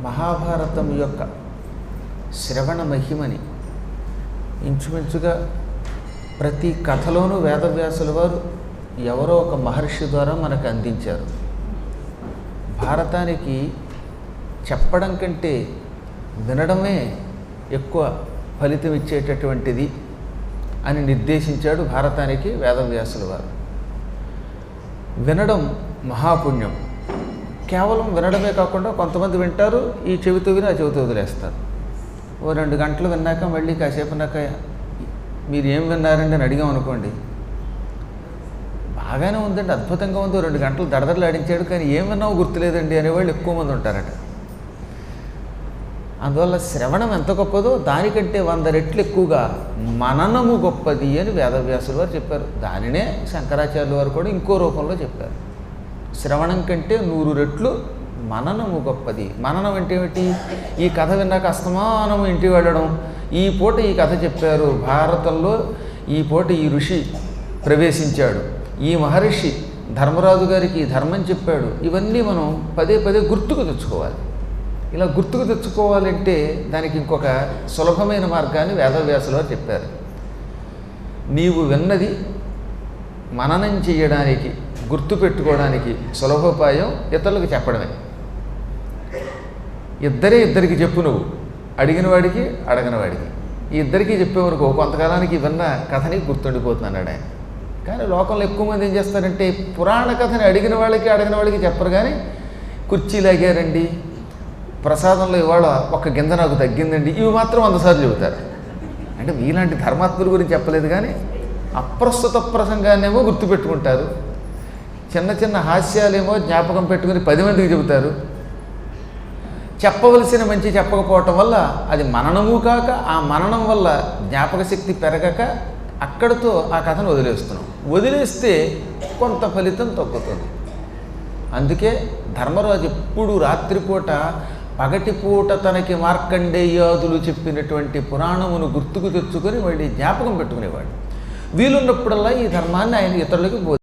మహాభారతం యొక్క శ్రవణ మహిమని ఇంచుమించుగా ప్రతి కథలోనూ వేదవ్యాసుల వారు ఎవరో ఒక మహర్షి ద్వారా మనకు అందించారు. భారతానికి చెప్పడం కంటే వినడమే ఎక్కువ ఫలితం ఇచ్చేటటువంటిది అని నిర్దేశించాడు భారతానికి వేదవ్యాసుల వారు. వినడం మహాపుణ్యం. కేవలం వినడమే కాకుండా కొంతమంది వింటారు ఈ చెవితో విని ఆ చెవితో వదిలేస్తారు ఓ రెండు గంటలు విన్నాక మళ్ళీ కాసేపు నాక మీరు ఏం విన్నారండి అని అడిగాం అనుకోండి. బాగానే ఉందండి అద్భుతంగా ఉంది రెండు గంటలు దడదడలు ఆడించాడు కానీ ఏం విన్నావు గుర్తులేదండి అనేవాళ్ళు ఎక్కువ మంది ఉంటారట. అందువల్ల శ్రవణం ఎంత గొప్పదో దానికంటే వంద రెట్లు ఎక్కువగా మననము గొప్పది అని వేదవ్యాసులు వారు చెప్పారు. దానినే శంకరాచార్యులు వారు కూడా ఇంకో రూపంలో చెప్పారు. శ్రవణం కంటే నూరు రెట్లు మననము గొప్పది. మననం అంటే ఏమిటి? ఈ కథ విన్నాక అస్తమానం ఇంటికి వెళ్ళడం. ఈ పూట ఈ కథ చెప్పారు. భారతంలో ఈ పూట ఈ ఋషి ప్రవేశించాడు. ఈ మహర్షి ధర్మరాజు గారికి ధర్మం చెప్పాడు. ఇవన్నీ మనం పదే పదే గుర్తుకు తెచ్చుకోవాలి. ఇలా గుర్తుకు తెచ్చుకోవాలంటే దానికి ఇంకొక సులభమైన మార్గాన్ని వేదవ్యాసులో చెప్పారు. నీవు విన్నది మననం చేయడానికి గుర్తు పెట్టుకోవడానికి సులభోపాయం ఇతరులకు చెప్పడమే. ఇద్దరే ఇద్దరికి చెప్పు నువ్వు. అడిగిన వాడికి అడగని వాడికి. ఈ ఇద్దరికీ చెప్పేవరకు కొంతకాలానికి విన్న కథని గుర్తుండిపోతున్నాడు ఆయన. కానీ లోకంలో ఎక్కువ మంది ఏం చేస్తారంటే పురాణ కథని అడిగిన వాళ్ళకి అడగిన వాళ్ళకి చెప్పరు కానీ కుర్చీ లాగారండి ప్రసాదంలో ఇవాళ ఒక గింజ నాకు తగ్గిందండి ఇవి మాత్రం వందసార్లు చెబుతారు. అంటే మీలాంటి ధర్మాత్ముల గురించి చెప్పలేదు కానీ అప్రస్తుత ప్రసంగాన్నేమో గుర్తుపెట్టుకుంటారు. చిన్న చిన్న హాస్యాలేమో జ్ఞాపకం పెట్టుకుని పది మందికి చెబుతారు. చెప్పవలసిన మంచి చెప్పకపోవటం వల్ల అది మననము కాక ఆ మననం వల్ల జ్ఞాపక శక్తి పెరగక అక్కడితో ఆ కథను వదిలేస్తున్నాం. వదిలేస్తే కొంత ఫలితం తగ్గుతుంది. అందుకే ధర్మరాజు ఎప్పుడు రాత్రిపూట పగటిపూట తనకి మార్కండేయాదులు చెప్పినటువంటి పురాణమును గుర్తుకు తెచ్చుకొని వాడి జ్ఞాపకం పెట్టుకునేవాడు. వీలున్నప్పుడల్లా ఈ ధర్మాన్ని ఆయన ఇతరులకి బోధి